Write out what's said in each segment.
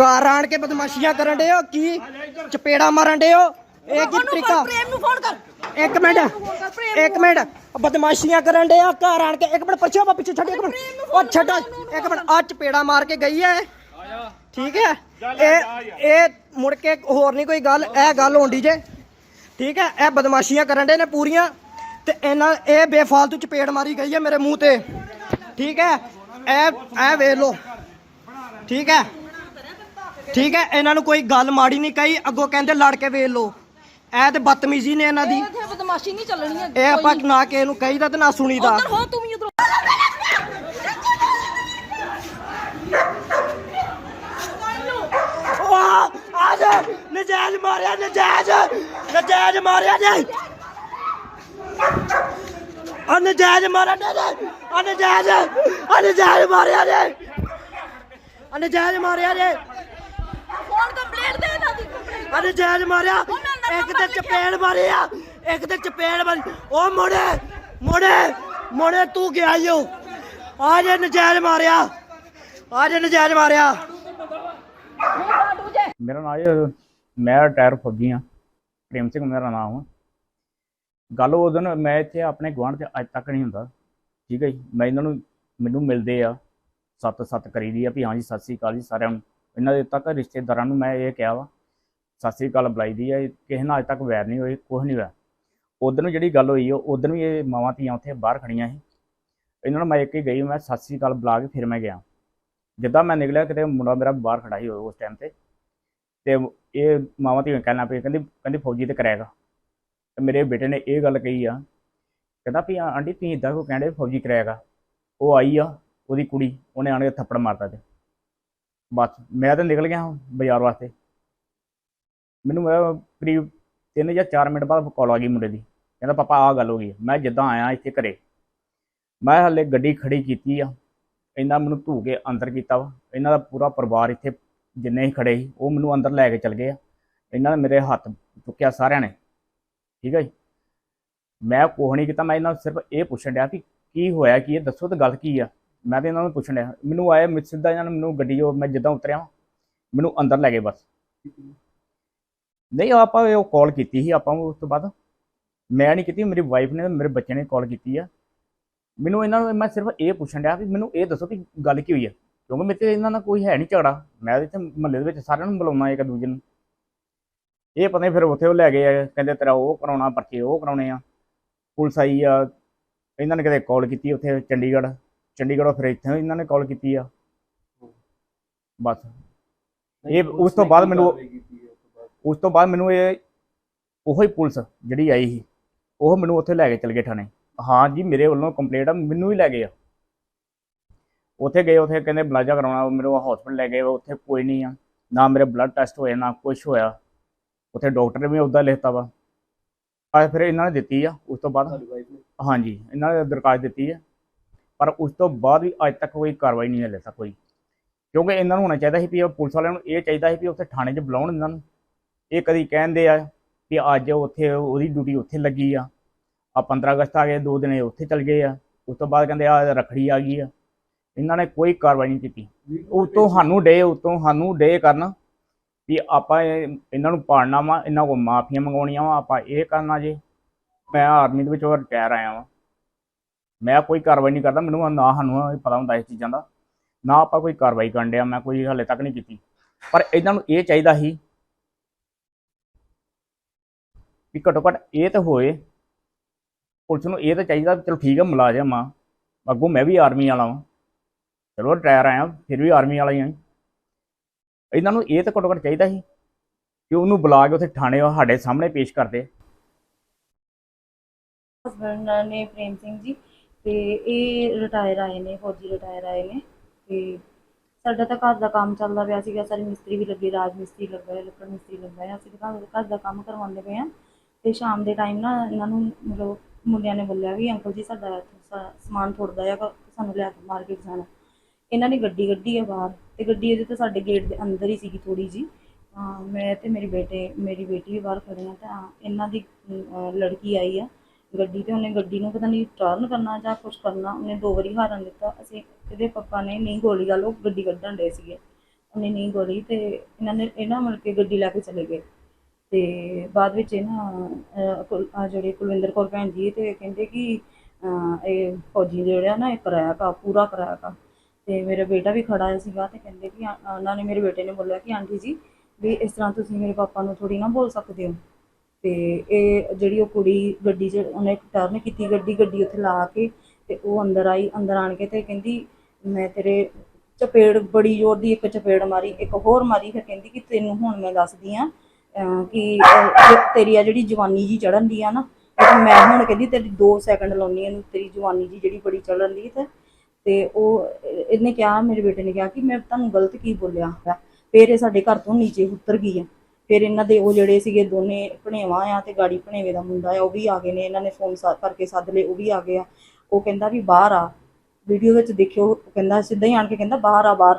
ਘਰ ਆਣ ਕੇ ਬਦਮਾਸ਼ੀਆਂ ਕਰਨ ਦੇ ਹੋ? ਕੀ ਚਪੇੜਾ ਮਾਰਨ ਦੇ ਹੋ? ਇਹ ਕੀ ਤਰੀਕਾ? ਪ੍ਰੇਮ ਨੂੰ ਫੋਨ ਕਰ। ਇੱਕ ਮਿੰਟ ਇੱਕ ਮਿੰਟ। ਬਦਮਾਸ਼ੀਆਂ ਕਰਨ ਦੇ ਆ ਘਰ ਆਣ ਕੇ ਇੱਕ ਮਿੰਟ ਪਿੱਛੇ ਵਾ ਪਿੱਛੇ ਛੱਡ ਇੱਕ ਮਿੰਟ ਉਹ ਛੱਡ। ਇੱਕ ਮਿੰਟ ਆ ਚਪੇੜਾ ਮਾਰ ਕੇ ਗਈ ਹੈ। ਠੀਕ ਹੈ? ਇਹ ਇਹ ਮੁੜ ਕੇ ਹੋਰ ਨਹੀਂ ਕੋਈ ਗੱਲ ਇਹ ਗੱਲ ਹੋਣੀ ਜੇ। ਠੀਕ ਹੈ? ਇਹ ਬਦਮਾਸ਼ੀਆਂ ਕਰਨ ਦੇ ਨੇ ਪੂਰੀਆਂ। ਤੇ ਇਹਨਾਂ ਇਹ ਬੇਫਾਲਤੂ ਚਪੇੜ ਮਾਰੀ ਗਈ ਹੈ ਮੇਰੇ ਮੂੰਹ ਤੇ। ਠੀਕ ਹੈ? ਇਹ ਇਹ ਵੇਖ ਲਓ। ਠੀਕ ਹੈ? ਠੀਕ ਹੈ ਇਹਨਾਂ ਨੂੰ ਕੋਈ ਗੱਲ ਮਾੜੀ ਨਹੀਂ ਕਹੀ ਅੱਗੋਂ ਕਹਿੰਦੇ ਲੜ ਕੇ ਵੇਖ ਲਓ। ਇਹ ਤੇ ਬਦਤਮੀਜ਼ੀ ਨੇ ਇਹਨਾਂ ਦੀ। ਇੱਥੇ ਬਦਮਾਸ਼ੀ ਨਹੀਂ ਚੱਲਣੀ ਹੈ ਇਹ ਆਪਾਂ ਨਾ ਕਿਸੇ ਨੂੰ ਕਹੀਦਾ ਤੇ ਨਾ ਸੁਣੀਦਾ। ਉਧਰ ਹੋ ਤੂੰ ਵੀ ਉਧਰ। ਵਾਹ ਆ ਜਾ। ਨਜਾਇਜ਼ ਮਾਰਿਆ ਨਜਾਇਜ਼। ਨਜਾਇਜ਼ ਮਾਰਿਆ ਜੀ। ਨਜਾਇਜ਼ ਮਾਰਿਆ ਨੇ ਮਾਰਿਆ ਨੇ ਆ ਨਜਾਇਜ਼ ਮਾਰਿਆ ਨੇ ਫੋਨ ਕੰਪਲੀਟ ਦੇ ਦਾ ਦੀ ਕੰਪਲੀਟ ਆ ਨਜਾਇਜ਼ ਮਾਰਿਆ। ਇੱਕ ਤੇ ਚਪੇੜ ਮਾਰਿਆ ਇੱਕ ਤੇ ਚਪੇੜ ਮਾਰੀ। ਉਹ ਮੋੜੇ ਮੋੜੇ ਮੋੜੇ ਤੂੰ ਗਿਆ ਈਓ ਆ ਜੇ ਨਜਾਇਜ਼ ਮਾਰਿਆ। ਆ ਜੇ ਨਜਾਇਜ਼ ਮਾਰਿਆ। ਮੇਰਾ ਨਾਮ ਹੈ ਮੈਂ ਰਿਟਾਇਰ ਫੌਜੀ ਹਾਂ। ਪ੍ਰੇਮ ਸਿੰਘ ਮੇਰਾ ਨਾਮ ਹੈ ਗੱਲ ਉਹ ਦਿਨ ਮੈਂ ਇੱਥੇ ਆਪਣੇ ਗੁਆਂਢ ਤੇ ਅੱਜ ਤੱਕ ਨਹੀਂ ਹੁੰਦਾ। ਠੀਕ ਹੈ ਜੀ? ਮੈਂ ਇਹਨਾਂ ਨੂੰ ਮੈਨੂੰ ਮਿਲਦੇ ਆ। ਸੱਤ ਸੱਤ ਕਰੀਦੀ ਆ ਵੀ ਹਾਂਜੀ ਸਤਿ ਸ੍ਰੀ ਅਕਾਲ ਜੀ ਸਾਰਿਆਂ ਨੂੰ। ਇਹਨਾਂ ਦੇ ਤੱਕ ਰਿਸ਼ਤੇਦਾਰਾਂ ਨੂੰ ਮੈਂ ਇਹ ਕਿਹਾ ਵਾ, ਸਤਿ ਸ੍ਰੀ ਅਕਾਲ ਬੁਲਾਈਦੀ ਆ, ਇਹ ਕਿਸੇ ਨਾਲ ਅੱਜ ਤੱਕ ਵੈਰ ਨਹੀਂ ਹੋਈ ਕੁਝ ਨਹੀਂ ਹੋਇਆ। ਉਦੋਂ ਨੂੰ ਜਿਹੜੀ ਗੱਲ ਹੋਈ, ਉਹ ਉਦੋਂ ਵੀ ਇਹ ਮਾਵਾਂ ਧੀਆਂ ਉੱਥੇ ਬਾਹਰ ਖੜੀਆਂ ਸੀ। ਇਹਨਾਂ ਨੂੰ ਮੈਂ ਇੱਕ ਹੀ ਗਈ, ਮੈਂ ਸਤਿ ਸ੍ਰੀ ਅਕਾਲ ਬੁਲਾ ਕੇ ਫਿਰ ਮੈਂ ਗਿਆ। ਜਿੱਦਾਂ ਮੈਂ ਨਿਕਲਿਆ, ਕਿਤੇ ਮੁੰਡਾ ਮੇਰਾ ਬਾਹਰ ਖੜਾ ਸੀ ਉਸ ਟਾਈਮ ਤੇ ਤੇ ਇਹ ਮਾਵਾਂ ਧੀਆਂ ਕਹਿਣਾ ਪਈ ਕਹਿੰਦੀ ਕਹਿੰਦੀ ਫੌਜੀ ਤੇ ਕਰਾਏਗਾ ਤੇ ਮੇਰੇ ਬੇਟੇ ਨੇ ਇਹ ਗੱਲ ਕਹੀ ਆ, ਕਹਿੰਦਾ ਵੀ ਆ- ਆਂਟੀ, ਤੁਸੀਂ ਇਦਾਂ ਕੋ ਕਹਿੰਦੇ ਫੌਜੀ ਕਰਾਏਗਾ ਉਹ ਆਈ ਆ, ਉਹਦੀ ਕੁੜੀ, ਉਹਨੇ ਆਣ ਕੇ ਥੱਪੜ ਮਾਰਤਾ ਤੇ। ਬਸ, ਮੈਂ ਤਾਂ ਨਿਕਲ ਗਿਆ ਬਾਜ਼ਾਰ ਵਾਸਤੇ। ਮੈਨੂੰ ਮੈਂ ਕਰੀਬ 3 ਜਾਂ 4 ਮਿੰਟ ਬਾਅਦ ਕਾਲ ਆ ਗਈ ਮੁੰਡੇ ਦੀ। ਕਹਿੰਦਾ, ਪਾਪਾ, ਆਹ ਗੱਲ ਹੋ ਗਈ ਮੈਂ ਜਿੱਦਾਂ ਆਇਆ ਇੱਥੇ ਘਰੇ, ਮੈਂ ਹਲੇ ਗੱਡੀ ਖੜੀ ਕੀਤੀ ਆ। ਇਹਨਾਂ ਮੈਨੂੰ ਧੂ ਕੇ ਅੰਦਰ ਕੀਤਾ ਵਾ। ਇਹਨਾਂ ਦਾ ਪੂਰਾ ਪਰਿਵਾਰ ਇੱਥੇ ਜਿੰਨੇ ਹੀ ਖੜੇ ਸੀ, ਉਹ ਮੈਨੂੰ ਅੰਦਰ ਲੈ ਕੇ ਚਲ ਗਏ ਆ। ਇਹਨਾਂ ਨੇ ਮੇਰੇ ਹੱਥ ਚੁੱਕਿਆ ਸਾਰਿਆਂ ਨੇ। ਠੀਕ ਹੈ ਜੀ? ਮੈਂ ਕੁਛ ਨਹੀਂ ਕੀਤਾ। ਮੈਂ ਇਹਨਾਂ ਨੂੰ ਸਿਰਫ ਇਹ ਪੁੱਛਣ ਡਿਆ ਵੀ ਕੀ ਹੋਇਆ, ਕੀ ਇਹ? ਦੱਸੋ ਤਾਂ ਗੱਲ ਕੀ ਆ? ਮੈਂ ਤੇ ਇਹਨਾਂ ਨੂੰ ਪੁੱਛਣ ਡਿਆ। ਮੈਨੂੰ ਆਇਆ ਮੈਂ ਸਿੱਧਾ ਇਹਨਾਂ ਨੇ ਮੈਨੂੰ ਗੱਡੀ ਉਹ ਮੈਂ ਜਿੱਦਾਂ ਉਤਰਿਆ ਵਾਂ, ਮੈਨੂੰ ਅੰਦਰ ਲੈ ਗਏ ਬਸ। ਨਹੀਂ ਆਪਾਂ ਉਹ ਕਾਲ ਕੀਤੀ ਸੀ ਆਪਾਂ ਉਸ ਤੋਂ ਬਾਅਦ। ਮੈਂ ਨਹੀਂ ਕੀਤੀ ਮੇਰੀ ਵਾਈਫ ਨੇ ਮੇਰੇ ਬੱਚੇ ਨੇ ਕਾਲ ਕੀਤੀ ਆ। ਮੈਨੂੰ ਇਹਨਾਂ ਨੂੰ ਮੈਂ ਸਿਰਫ ਇਹ ਪੁੱਛਣ ਡਿਆ ਵੀ ਮੈਨੂੰ ਇਹ ਦੱਸੋ ਕਿ ਗੱਲ ਕੀ ਹੋਈ ਆ? ਕਿਉਂਕਿ ਮੇਰੇ ਤੇ ਇਹਨਾਂ ਨਾਲ ਕੋਈ ਹੈ ਨਹੀਂ ਝਗੜਾ। ਮੈਂ ਇੱਥੇ ਮਹੱਲੇ ਦੇ ਵਿੱਚ ਸਾਰਿਆਂ ਨੂੰ ਬੁਲਾਉਣਾ ਇੱਕ ਦੂਜੇ ਨੂੰ। ਇਹ ਪਤਾ ਨਹੀਂ ਫਿਰ ਉੱਥੇ ਉਹ ਲੈ ਗਏ ਆ ਕਹਿੰਦੇ ਤੇਰਾ ਉਹ ਕਰਾਉਣਾ ਪਰਚੇ ਉਹ ਕਰਾਉਣੇ ਆ। ਪੁਲਿਸ ਆਈ ਆ ਇਹਨਾਂ ਨੇ ਕਿਤੇ ਕਾਲ ਕੀਤੀ ਉੱਥੇ ਚੰਡੀਗੜ੍ਹ? ਚੰਡੀਗੜ੍ਹੋਂ ਫਿਰ ਇੱਥੇ ਇਹਨਾਂ ਨੇ ਕਾਲ ਕੀਤੀ ਆ। ਬਸ। ਇਹ ਉਸ ਤੋਂ ਬਾਅਦ ਮੈਨੂੰ ਉਸ ਤੋਂ ਬਾਅਦ? ਮੈਨੂੰ ਇਹ ਉਹੀ ਪੁਲਿਸ ਜਿਹੜੀ ਆਈ ਸੀ ਉਹ ਮੈਨੂੰ ਉੱਥੇ ਲੈ ਕੇ ਚਲ ਗਏ ਥਾਣੇ। ਹਾਂ ਜੀ ਮੇਰੇ ਵੱਲੋਂ ਕੰਪਲੇਂਟ ਆ ਮੈਨੂੰ ਹੀ ਲੈ ਗਏ ਆ। ਉੱਥੇ ਗਏ ਉੱਥੇ ਕਹਿੰਦੇ ਬਲਾਜਾ ਕਰਾਉਣਾ ਮੈਨੂੰ ਹਸਪੀਟਲ ਲੈ ਗਏ ਉੱਥੇ ਕੋਈ ਨਹੀਂ ਆ। ਨਾ ਮੇਰੇ ਬਲੱਡ ਟੈਸਟ ਹੋਏ ਨਾ ਕੁਝ ਹੋਇਆ। ਉੱਥੇ ਡਾਕਟਰ ਨੇ ਵੀ ਉਹਦਾ ਲਿਖਤਾ ਵਾ। ਆ ਫਿਰ ਇਹਨਾਂ ਨੇ ਦਿੱਤੀ ਆ ਉਸ ਤੋਂ ਬਾਅਦ। ਹਾਂਜੀ ਇਹਨਾਂ ਨੇ ਦਰਖਾਸਤ ਦਿੱਤੀ ਹੈ ਪਰ ਉਸ ਤੋਂ ਬਾਅਦ ਵੀ ਅੱਜ ਤੱਕ ਕੋਈ ਕਾਰਵਾਈ ਨਹੀਂ ਹਲੇ ਤੱਕ ਹੋਈ। ਕਿਉਂਕਿ ਇਹਨਾਂ ਨੂੰ ਹੋਣਾ ਚਾਹੀਦਾ ਸੀ ਵੀ ਪੁਲਿਸ ਵਾਲਿਆਂ ਨੂੰ ਇਹ ਚਾਹੀਦਾ ਸੀ ਵੀ ਉੱਥੇ ਥਾਣੇ 'ਚ ਬੁਲਾਉਣ ਇਹਨਾਂ ਨੂੰ। ਇਹ ਕਦੀ ਕਹਿੰਦੇ ਆ ਵੀ ਅੱਜ ਉੱਥੇ ਉਹਦੀ ਡਿਊਟੀ ਉੱਥੇ ਲੱਗੀ ਆ। ਆ 15 ਅਗਸਤ ਆ ਗਏ, ਦੋ ਦਿਨ ਉੱਥੇ ਚਲ ਗਏ ਆ। ਉਸ ਤੋਂ ਬਾਅਦ ਕਹਿੰਦੇ ਆ ਰਖੜੀ ਆ ਗਈ ਆ। ਇਹਨਾਂ ਨੇ ਕੋਈ ਕਾਰਵਾਈ ਨਹੀਂ ਕੀਤੀ। ਉਤੋਂ ਸਾਨੂੰ ਡੇ, ਉਤੋਂ ਸਾਨੂੰ ਡੇ ਕਰਨ ਵੀ ਆਪਾਂ ਇਹ- ਇਹਨਾਂ ਨੂੰ ਪਾੜਨਾ ਵਾ, ਇਹਨਾਂ ਕੋਲ ਮਾਫੀਆਂ ਮੰਗਾਉਣੀਆਂ ਵਾ, ਆਪਾਂ ਇਹ ਕਰਨਾ ਜੇ। ਮੈਂ ਆਰਮੀ ਦੇ ਵਿੱਚੋਂ ਰਿਟਾਇਰ ਆਇਆ ਵਾਂ। ਮੈਂ ਕੋਈ ਕਾਰਵਾਈ ਨਹੀਂ ਕਰਦਾ, ਮੈਨੂੰ ਨਾ ਸਾਨੂੰ ਪਤਾ ਹੁੰਦਾ ਇਸ ਚੀਜ਼ਾਂ ਦਾ। ਨਾ ਆਪਾਂ ਕੋਈ ਕਾਰਵਾਈ ਕਰਨ ਡਿਆ, ਮੈਂ ਕੋਈ ਹਾਲੇ ਤੱਕ ਨਹੀਂ ਕੀਤੀ। ਪਰ ਇਹਨਾਂ ਨੂੰ ਇਹ ਚਾਹੀਦਾ ਸੀ ਵੀ ਘੱਟੋ ਘੱਟ ਇਹ ਤਾਂ ਹੋਏ। ਪੁਲਿਸ ਨੂੰ ਇਹ ਤਾਂ ਚਾਹੀਦਾ ਚਲੋ ਠੀਕ ਹੈ ਮੁਲਾਜ਼ਮ ਆ। ਅੱਗੋਂ ਮੈਂ ਵੀ ਆਰਮੀ ਵਾਲਾ ਵਾਂ। ਚਲੋ ਰਿਟਾਇਰ ਆਇਆ, ਫਿਰ ਵੀ ਆਰਮੀ ਵਾਲਾ ਹੀ ਆ। ਇਹਨਾਂ ਨੂੰ ਇਹ ਤਾਂ ਘੱਟੋ ਘੱਟ ਚਾਹੀਦਾ ਸੀ ਕਿ ਉਹਨੂੰ ਬੁਲਾ ਕੇ ਉੱਥੇ ਥਾਣੇ ਸਾਡੇ ਸਾਹਮਣੇ ਪੇਸ਼ ਕਰਦੇ। ਹਸਬੰਡ ਨੇ ਪ੍ਰੇਮ ਸਿੰਘ ਜੀ। ਅਤੇ ਇਹ ਰਿਟਾਇਰ ਆਏ ਨੇ, ਫੌਜੀ ਰਿਟਾਇਰ ਆਏ ਨੇ ਅਤੇ ਸਾਡਾ ਤਾਂ ਘਰ ਦਾ ਕੰਮ ਚੱਲਦਾ ਪਿਆ ਸੀਗਾ, ਸਾਰੇ ਮਿਸਤਰੀ ਵੀ ਲੱਗੇ, ਰਾਜ ਮਿਸਤਰੀ ਲੱਗਾ ਹੈ, ਲੱਕੜ ਮਿਸਤਰੀ ਲੱਗਾ ਹੈ, ਅਸੀਂ ਤਾਂ ਘਰ ਘਰ ਦਾ ਕੰਮ ਕਰਵਾਉਂਦੇ ਪਏ ਹਾਂ ਅਤੇ ਸ਼ਾਮ ਦੇ ਟਾਈਮ ਨਾ ਇਹਨਾਂ ਨੂੰ ਮਤਲਬ ਮੁੰਡਿਆਂ ਨੇ ਬੋਲਿਆ ਵੀ ਅੰਕਲ ਜੀ ਸਾਡਾ ਸਮਾਨ ਥੋੜਦਾ ਆ ਸਾਨੂੰ ਲੈ ਕੇ ਮਾਰਕੀਟ ਜਾਣਾ। ਇਹਨਾਂ ਨੇ ਗੱਡੀ ਕੱਢੀ ਹੈ ਬਾਹਰ ਤੇ ਗੱਡੀ ਇਹਦੇ ਤਾਂ ਸਾਡੇ ਗੇਟ ਦੇ ਅੰਦਰ ਹੀ ਸੀਗੀ ਥੋੜੀ ਜੀ ਮੈਂ ਤੇ ਮੇਰੀ ਬੇਟੇ, ਮੇਰੀ ਬੇਟੀ ਵੀ ਬਾਹਰ ਖੜੇ ਆ ਤਾਂ ਇਹਨਾਂ ਦੀ ਲੜਕੀ ਆਈ ਆ ਗੱਡੀ ਤੇ, ਉਹਨੇ ਗੱਡੀ ਨੂੰ ਪਤਾ ਨਹੀਂ ਟਰਨ ਕਰਨਾ ਜਾਂ ਕੁਝ ਕਰਨਾ, ਉਹਨੇ ਦੋ ਵਾਰੀ ਹਾਰਨ ਦਿੱਤਾ। ਅਸੀਂ ਇਹਦੇ ਪਾਪਾ ਨੇ ਨਹੀਂ ਗੋਲੀ ਗੱਲ ਉਹ ਗੱਡੀ ਕੱਢਣ ਦੇ ਸੀਗੇ। ਉਹਨੇ ਨਹੀਂ ਗੋਲੀ ਤੇ ਇਹਨਾਂ ਨੇ ਇਹਨਾਂ ਮਿਲ ਕੇ ਗੱਡੀ ਲੈ ਕੇ ਚਲੇ ਗਏ। ਤੇ ਬਾਅਦ ਵਿੱਚ ਇਹ ਨਾ ਕੁਲ- ਜਿਹੜੇ ਕੁਲਵਿੰਦਰ ਕੌਰ ਭੈਣ ਜੀ, ਤੇ ਕਹਿੰਦੇ ਕਿ ਇਹ ਫੌਜੀ ਜਿਹੜਾ ਨਾ, ਇਹ ਕਰਾਇਆ ਕਾ ਪੂਰਾ ਕਰਾਇਆ ਕਾ ਤੇ ਮੇਰਾ ਬੇਟਾ ਵੀ ਖੜਾ ਸੀਗਾ ਤੇ ਕਹਿੰਦੇ ਕਿ ਉਹਨਾਂ ਨੇ ਮੇਰੇ ਬੇਟੇ ਨੇ ਬੋਲਿਆ ਕਿ, ਆਂਟੀ ਜੀ, ਵੀ ਇਸ ਤਰ੍ਹਾਂ ਤੁਸੀਂ ਮੇਰੇ ਪਾਪਾ ਨੂੰ ਥੋੜੀ ਨਾ ਬੋਲ ਸਕਦੇ ਹੋ। ਤੇ ਇਹ ਜਿਹੜੀ ਉਹ ਕੁੜੀ ਗੱਡੀ 'ਚ, ਉਹਨੇ ਟਰਨ ਕੀਤੀ ਗੱਡੀ ਗੱਡੀ ਉੱਥੇ ਲਾ ਕੇ ਤੇ ਉਹ ਅੰਦਰ ਆਈ, ਅੰਦਰ ਆਣ ਕੇ ਤੇ ਕਹਿੰਦੀ, ਮੈਂ ਤੇਰੇ ਚਪੇੜ, ਬੜੀ ਜ਼ੋਰ ਦੀ ਇੱਕ ਚਪੇੜ ਮਾਰੀ, ਇੱਕ ਹੋਰ ਮਾਰੀ, ਫਿਰ ਕਹਿੰਦੀ ਕਿ ਤੈਨੂੰ ਹੁਣ ਮੈਂ ਦੱਸਦੀ ਆ ਕਿ ਤੇਰੀ ਆ ਜਿਹੜੀ ਜਵਾਨੀ ਜੀ ਚੜਨ ਦੀ ਆ ਨਾ, ਇਹ ਮੈਂ ਹੁਣ ਕਹਿੰਦੀ ਤੇਰੀ 2 ਸੈਕਿੰਡ ਲਾਉਣੀ ਇਹਨੂੰ ਤੇਰੀ ਜਵਾਨੀ ਜੀ ਜਿਹੜੀ ਬੜੀ ਚੜਨ ਦੀ ਤੇ ਤੇ ਉਹ, ਇਹਨੇ ਕਿਹਾ, ਮੇਰੇ ਬੇਟੇ ਨੇ ਕਿਹਾ ਕਿ ਮੈਂ ਤੁਹਾਨੂੰ ਗਲਤ ਕੀ ਬੋਲਿਆ ਹੈ ਫਿਰ ਇਹ ਸਾਡੇ ਘਰ ਤੋਂ ਨੀਚੇ ਉਤਰ ਗਈ ਆ। ਫਿਰ ਇਹਨਾਂ ਦੇ ਉਹ ਜਿਹੜੇ ਸੀਗੇ ਦੋਨੇ ਭਣੇਵਾਂ ਆ ਤੇ ਗਾੜੀ ਭਣੇਵੇਂ ਦਾ ਮੁੰਡਾ ਆ, ਉਹ ਵੀ ਆ ਗਏ ਨੇ, ਇਹਨਾਂ ਨੇ ਫੋਨ ਕਰਕੇ ਸੱਦ ਲਏ, ਉਹ ਵੀ ਆ ਗਏ ਆ। ਉਹ ਕਹਿੰਦਾ ਵੀ ਬਾਹਰ ਆ। ਵੀਡੀਓ ਵਿੱਚ ਦੇਖਿਓ ਕਹਿੰਦਾ ਸਿੱਧਾ ਹੀ ਆਣ ਕੇ ਕਹਿੰਦਾ ਬਾਹਰ ਆ, ਬਾਹਰ।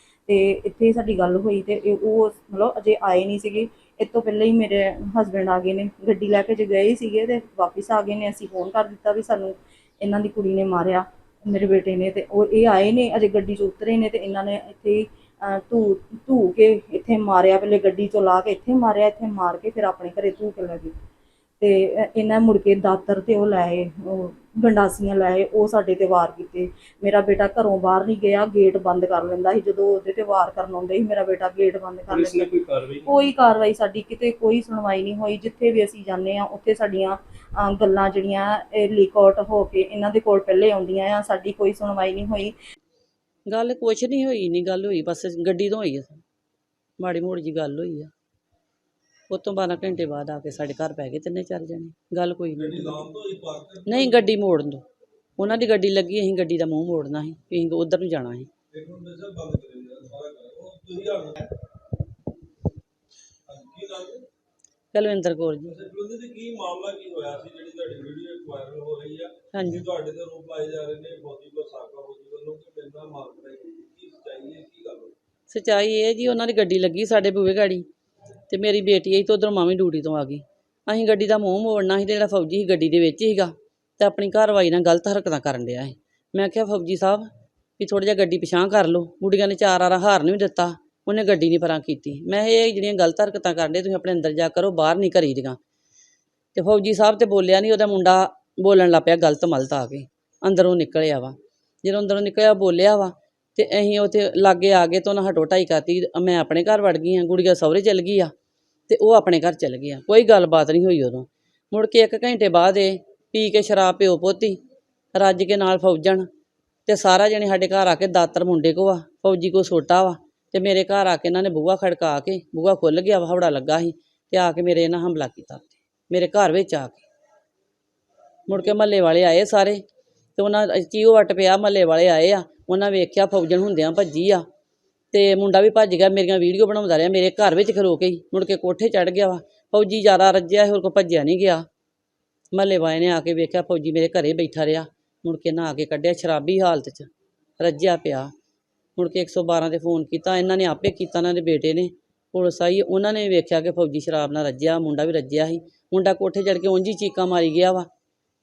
ਤੇ ਇੱਥੇ ਸਾਡੀ ਗੱਲ ਹੋਈ ਤੇ ਇਹ- ਉਹ ਮਤਲਬ ਅਜੇ ਆਏ ਨਹੀਂ ਸੀਗੇ। ਇਹ ਤੋਂ ਪਹਿਲਾਂ ਹੀ ਮੇਰੇ ਹਸਬੰਡ ਆ ਗਏ ਨੇ। ਗੱਡੀ ਲੈ ਕੇ ਜੇ ਗਏ ਸੀਗੇ ਤੇ ਵਾਪਸ ਆ ਗਏ ਨੇ। ਅਸੀਂ ਫੋਨ ਕਰ ਦਿੱਤਾ ਵੀ ਸਾਨੂੰ ਇਹਨਾਂ ਦੀ ਕੁੜੀ ਨੇ ਮਾਰਿਆ, ਮੇਰੇ ਬੇਟੇ ਨੇ ਤੇ ਉਹ ਇਹ ਆਏ ਨੇ, ਅਜੇ ਗੱਡੀ 'ਚ ਉਤਰੇ ਨੇ ਤੇ ਇਹਨਾਂ ਨੇ ਇੱਥੇ ਹੀ ਧੂ ਧੂ ਕੇ ਇੱਥੇ ਮਾਰਿਆ, ਪਹਿਲੇ ਗੱਡੀ 'ਚੋਂ ਲਾ ਕੇ ਇੱਥੇ ਮਾਰਿਆ, ਇੱਥੇ ਮਾਰ ਕੇ ਫਿਰ ਆਪਣੇ ਘਰੇ ਧੂ ਕੇ ਲੈ ਗਏ। ਤੇ ਇਹਨਾਂ ਮੁੜ ਕੇ ਦਾਤਰ ਤੇ ਉਹ ਲਾਏ ਉਹ ਗੰਡਾਸੀਆਂ ਲਾਏ ਉਹ ਸਾਡੇ ਤੇ ਵਾਰ ਕੀਤੇ। ਮੇਰਾ ਬੇਟਾ ਘਰੋਂ ਬਾਹਰ ਨਹੀਂ ਗਿਆ ਗੇਟ ਬੰਦ ਕਰ ਲੈਂਦਾ ਸੀ। ਜਦੋਂ ਉਹਦੇ ਤੇ ਵਾਰ ਕਰਨ ਆਉਂਦੇ ਸੀ ਮੇਰਾ ਬੇਟਾ ਗੇਟ ਬੰਦ ਕਰ ਲੈਂਦਾ। ਕੋਈ ਕਾਰਵਾਈ? ਕੋਈ ਕਾਰਵਾਈ ਸਾਡੀ ਕਿਤੇ ਕੋਈ ਸੁਣਵਾਈ ਨਹੀਂ ਹੋਈ। ਜਿੱਥੇ ਵੀ ਅਸੀਂ ਜਾਂਦੇ ਆ ਉੱਥੇ ਸਾਡੀਆਂ ਗੱਲਾਂ ਜਿਹੜੀਆਂ ਲੀਕ ਆਊਟ ਹੋ ਕੇ ਇਹਨਾਂ ਦੇ ਕੋਲ ਪਹਿਲੇ ਆਉਂਦੀਆਂ ਆ। ਸਾਡੀ ਕੋਈ ਸੁਣਵਾਈ ਨਹੀਂ ਹੋਈ। ਗੱਲ ਕੁਛ ਨਹੀਂ ਹੋਈ ਨਹੀਂ ਗੱਲ ਹੋਈ ਬਸ ਗੱਡੀ ਤੋਂ ਹੋਈ ਆ। ਮਾੜੀ ਮੋੜੀ ਜੀ ਗੱਲ ਹੋਈ ਆ। ਉਹ ਤੋਂ 12 ਘੰਟੇ ਬਾਅਦ ਆ ਕੇ ਸਾਡੇ ਘਰ ਪੈ ਗਏ ਤਿੰਨੇ ਚਾਰ ਜਣੇ। ਗੱਲ ਕੋਈ ਨਹੀਂ। ਨਹੀਂ ਗੱਡੀ ਮੋੜਨ ਦੋ ਉਹਨਾਂ ਦੀ ਗੱਡੀ ਲੱਗੀ ਅਸੀਂ ਗੱਡੀ ਦਾ ਮੂੰਹ ਮੋੜਨਾ ਸੀ। ਅਸੀਂ ਉਧਰ ਨੂੰ ਜਾਣਾ ਸੀ। ਕਲਵਿੰਦਰ ਕੌਰ ਜੀ। ਜਲੰਧਰ ਦੇ ਕੀ ਮਾਮਲਾ ਕੀ ਹੋਇਆ ਸੀ ਜਿਹੜੀ ਤੁਹਾਡੀ ਵੀਡੀਓ ਵਾਇਰਲ ਹੋ ਰਹੀ ਆ? ਹਾਂਜੀ। ਤੁਹਾਡੇ ਤੇ ਰੋਪ ਲਾਏ ਜਾ ਰਹੇ ਨੇ? ਫੌਜੀ ਕੋ ਸਾਕਾ ਫੌਜੀ ਵੱਲੋਂ ਕਿ ਮੇਰੇ ਨਾਲ ਮਾਰ ਕਰਾਈ ਗਈ। ਕੀ ਸੱਚਾਈ ਹੈ ਕੀ ਗੱਲ ਹੋਈ? ਸੱਚਾਈ ਇਹ ਜੀ ਉਹਨਾਂ ਦੀ ਗੱਡੀ ਲੱਗੀ ਸਾਡੇ ਬੂਹੇ ਗਾੜੀ। ਤੇ ਮੇਰੀ ਬੇਟੀ ਆਈ ਤੇ ਉਧਰ ਮਾਮੀ ਡਿਊਟੀ ਤੋਂ ਆ ਗਈ। ਅਸੀਂ ਗੱਡੀ ਦਾ ਮੂੰਹ ਮੋੜਨਾ ਸੀ ਤੇ ਜਿਹੜਾ ਫੌਜੀ ਸੀ ਗੱਡੀ ਦੇ ਵਿੱਚ ਸੀਗਾ ਤੇ ਆਪਣੀ ਘਰਵਾਈ ਨਾਲ ਗਲਤ ਹਰਕਤਾਂ ਕਰਨ ਡਿਆ ਸੀ। ਮੈਂ ਕਿਹਾ ਫੌਜੀ ਸਾਹਿਬ, ਵੀ ਥੋੜਾ ਜਿਹਾ ਗੱਡੀ ਪਿਛਾਂ ਕਰ ਲਓ। ਬੁੱਢੀਆਂ ਨੇ ਚਾਰ ਆਰਾ ਹਾਰਨ ਵੀ ਦਿੱਤਾ, ਉਹਨੇ ਗੱਡੀ ਨਹੀਂ ਪਰਾਂ ਕੀਤੀ। ਮੈਂ ਇਹ ਜਿਹੜੀਆਂ ਗਲਤ ਹਰਕਤਾਂ ਕਰਦੇ ਤੁਸੀਂ ਆਪਣੇ ਅੰਦਰ ਜਾ ਕਰੋ, ਬਾਹਰ ਨਹੀਂ ਕਰੀ ਦੀਆਂ। ਤੇ ਫੌਜੀ ਸਾਹਿਬ ਤੇ ਬੋਲਿਆ ਨਹੀਂ, ਉਹਦਾ ਮੁੰਡਾ ਬੋਲਣ ਲੱਗ ਪਿਆ, ਗਲਤ ਮਲਤ ਆ ਕੇ ਅੰਦਰੋਂ ਨਿਕਲਿਆ ਵਾ। ਜਦੋਂ ਅੰਦਰੋਂ ਨਿਕਲਿਆ ਬੋਲਿਆ ਵਾ ਤੇ ਅਸੀਂ ਉੱਥੇ ਲਾਗੇ ਆ ਗਏ ਤਾਂ ਉਹਨਾਂ ਹਟੋ ਢਾਈ ਕਰਤੀ। ਮੈਂ ਆਪਣੇ ਘਰ ਵੜ ਗਈ ਹਾਂ, ਗੁੜੀਆ ਸਹੁਰੇ ਚਲ ਗਈ ਆ। ਤੇ ਉਹ ਆਪਣੇ ਘਰ ਚਲ ਗਿਆ। ਕੋਈ ਗੱਲਬਾਤ ਨਹੀਂ ਹੋਈ ਉਦੋਂ। ਮੁੜ ਕੇ ਇੱਕ ਘੰਟੇ ਬਾਅਦ ਇਹ ਪੀ ਕੇ ਸ਼ਰਾਬ ਪਿਓ ਪੋਤੀ ਰੱਜ ਕੇ ਨਾਲ ਫੌਜਣ ਤੇ ਸਾਰਾ ਜਣੇ ਸਾਡੇ ਘਰ ਆ ਕੇ ਦਾਤਰ ਮੁੰਡੇ ਕੋ ਆ, ਫੌਜੀ ਕੋ ਛੋਟਾ ਵਾ ਤੇ ਮੇਰੇ ਘਰ ਆ ਕੇ ਇਹਨਾਂ ਨੇ ਬੂਹਾ ਖੜਕਾ ਕੇ ਬੂਹਾ ਖੁੱਲ ਗਿਆ ਵਾ, ਹਵੜਾ ਲੱਗਾ ਸੀ ਤੇ ਆ ਕੇ ਮੇਰੇ ਇਹਨਾਂ ਹਮਲਾ ਕੀਤਾ ਮੇਰੇ ਘਰ ਵਿੱਚ ਆ ਕੇ। ਮੁੜ ਕੇ ਮਹੱਲੇ ਵਾਲੇ ਆਏ ਸਾਰੇ ਤੇ ਉਹਨਾਂ ਚੀਓ ਵੱਟ ਪਿਆ, ਮਹੱਲੇ ਵਾਲੇ ਆਏ ਆ, ਉਹਨਾਂ ਵੇਖਿਆ ਫੌਜਣ ਹੁੰਦਿਆਂ ਭੱਜੀ ਆ। ਤੇ ਮੁੰਡਾ ਵੀ ਭੱਜ ਗਿਆ, ਮੇਰੀਆਂ ਵੀਡੀਓ ਬਣਾਉਂਦਾ ਰਿਹਾ, ਮੇਰੇ ਘਰ ਵਿੱਚ ਖਲੋ ਕੇ ਹੀ, ਮੁੜ ਕੇ ਕੋਠੇ ਚੜ ਗਿਆ ਵਾ। ਫੌਜੀ ਜ਼ਿਆਦਾ ਰੱਜਿਆ ਹੋਰ ਕੋ ਭੱਜਿਆ ਨਹੀਂ ਗਿਆ। ਮਹੱਲੇ ਵਾਲੇ ਨੇ ਆ ਕੇ ਵੇਖਿਆ, ਫੌਜੀ ਮੇਰੇ ਘਰੇ ਬੈਠਾ ਰਿਹਾ, ਮੁੜ ਕੇ ਨਾ ਆ ਕੇ ਕੱਢਿਆ ਸ਼ਰਾਬੀ ਹਾਲਤ 'ਚ, ਰੱਜਿਆ ਪਿਆ। ਮੁੜ ਕੇ 112 ਤੇ ਫੋਨ ਕੀਤਾ, ਇਹਨਾਂ ਨੇ ਆਪੇ ਕੀਤਾ, ਇਹਨਾਂ ਦੇ ਬੇਟੇ ਨੇ। ਪੁਲਿਸ ਆਈ, ਉਹਨਾਂ ਨੇ ਵੇਖਿਆ ਕਿ ਫੌਜੀ ਸ਼ਰਾਬ ਨਾਲ ਰੱਜਿਆ, ਮੁੰਡਾ ਵੀ ਰੱਜਿਆ ਸੀ। ਮੁੰਡਾ ਕੋਠੇ ਚੜ ਕੇ ਉਂਝ ਹੀ ਚੀਕਾਂ ਮਾਰੀ ਗਿਆ ਵਾ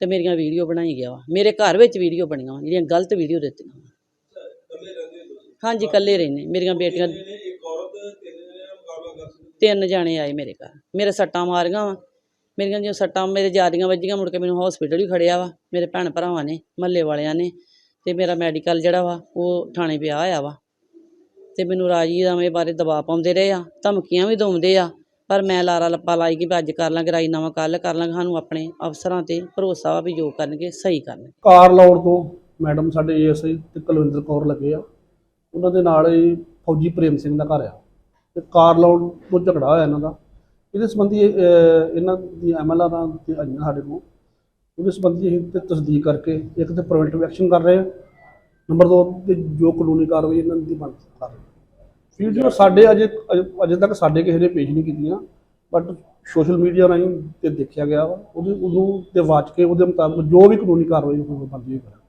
ਤੇ ਮੇਰੀਆਂ ਵੀਡੀਓ ਬਣਾਈ ਗਿਆ ਵਾ। ਮੇਰੇ ਘਰ ਵਿੱਚ ਵੀਡੀਓ ਬਣੀਆਂ ਵਾ, ਜਿਹੜੀਆਂ ਗਲਤ ਵੀਡੀਓ ਦਿੱਤੀਆਂ ਵਾ ਇਕੱਲੇ ਰਹਿੰਦੇ ਹੋ ਤੁਸੀਂ ਹਾਂਜੀ ਇਕੱਲੇ ਰਹਿੰਦੇ ਮੇਰੀਆਂ ਬੇਟੀਆਂ ਇਹਨੇ ਇੱਕ ਔਰਤ ਤਿੰਨ ਜਣੇ ਨਾਲ ਮੁਕਾਬਲਾ ਕਰ ਸਕਦੀ ਤਿੰਨ ਜਾਣੇ ਆਏ ਮੇਰੇ ਘਰ। ਮੇਰੇ ਸੱਟਾਂ ਮਾਰੀਆਂ ਵਾ। ਮੇਰੀਆਂ ਜੋ ਸੱਟਾਂ ਮੇਰੇ ਜਿਆਦੀਆਂ ਵੱਜੀਆਂ ਮੁੜ ਕੇ ਮੈਨੂੰ ਹਸਪੀਟਲ ਵੀ ਖੜਿਆ ਵਾ। ਮੇਰੇ ਭੈਣ ਭਰਾਵਾਂ ਨੇ ਮਹੱਲੇ ਵਾਲਿਆਂ ਨੇ ਤੇ ਮੇਰਾ ਮੈਡੀਕਲ ਜਿਹੜਾ ਵਾ ਉਹ ਥਾਣੇ ਪਿਆ ਹੋਇਆ ਵਾ। ਤੇ ਮੈਨੂੰ ਰਾਜੀਨਾਮੇ ਬਾਰੇ ਦਬਾਅ ਪਾਉਂਦੇ ਰਹੇ ਆ ਧਮਕੀਆਂ ਵੀ ਦਿੰਦੇ ਆ। ਪਰ ਮੈਂ ਲਾਰਾ ਲੱਪਾ ਲਾਈ ਕਿ ਅੱਜ ਕਰ ਲਾਂਗੇ ਰਾਜੀਨਾਮਾ ਕੱਲ ਕਰ ਲਾਂਗੇ ਸਾਨੂੰ ਆਪਣੇ ਅਫਸਰਾਂ ਤੇ ਭਰੋਸਾ ਵਾ ਵੀ ਜੋ ਕਰਨਗੇ ਸਹੀ ਕਰਨਗੇ। ਕਾਰ ਲਾਉਣ ਤੋਂ ਮੈਡਮ ਸਾਡੇ ਏਐਸਆਈ ਤੇ ਕੁਲਵਿੰਦਰ ਕੌਰ ਲੱਗੇ ਆ। ਉਹਨਾਂ ਦੇ ਨਾਲ ਹੀ ਫੌਜੀ ਪ੍ਰੇਮ ਸਿੰਘ ਦਾ ਘਰ ਆ। ਤੇ ਕਾਰ ਲਾਉਣ ਤੋਂ ਝਗੜਾ ਹੋਇਆ ਇਹਨਾਂ ਦਾ। ਇਹਦੇ ਸੰਬੰਧੀ ਅਹ, ਇਹਨਾਂ ਦੀ ਐਮਐਲਆਰਾਂ ਤੇ ਆਈਆਂ ਸਾਡੇ ਕੋਲ। ਉਹਦੇ ਸੰਬੰਧੀ ਅਸੀਂ ਤੇ ਤਸਦੀਕ ਕਰਕੇ ਇੱਕ ਤੇ ਪ੍ਰੀਵੈਂਟਿਵ ਐਕਸ਼ਨ ਕਰ ਰਹੇ ਹਾਂ। ਨੰਬਰ 2 ਤੇ ਜੋ ਕਾਨੂੰਨੀ ਕਾਰਵਾਈ ਇਹਨਾਂ ਦੀ ਬਣ ਕਰ ਰਹੇ ਹਾਂ। ਵੀਡੀਓ ਸਾਡੇ ਅਜੇ ਅਜੇ- ਅਜੇ ਤੱਕ ਸਾਡੇ ਕਿਸੇ ਨੇ ਪੇਸ਼ ਨਹੀਂ ਕੀਤੀਆਂ ਬਟ ਸੋਸ਼ਲ ਮੀਡੀਆ ਰਾਹੀਂ ਤੇ ਦੇਖਿਆ ਗਿਆ ਵਾ। ਉਹਦੇ ਉਹਨੂੰ ਤੇ ਵਾਚ ਕੇ ਉਹਦੇ ਮੁਤਾਬਕ ਜੋ ਵੀ ਕਾਨੂੰਨੀ ਕਾਰਵਾਈ ਹੋਣੀ ਬਣਦੀ ਹੋਈ ਕਰਾਂਗੇ।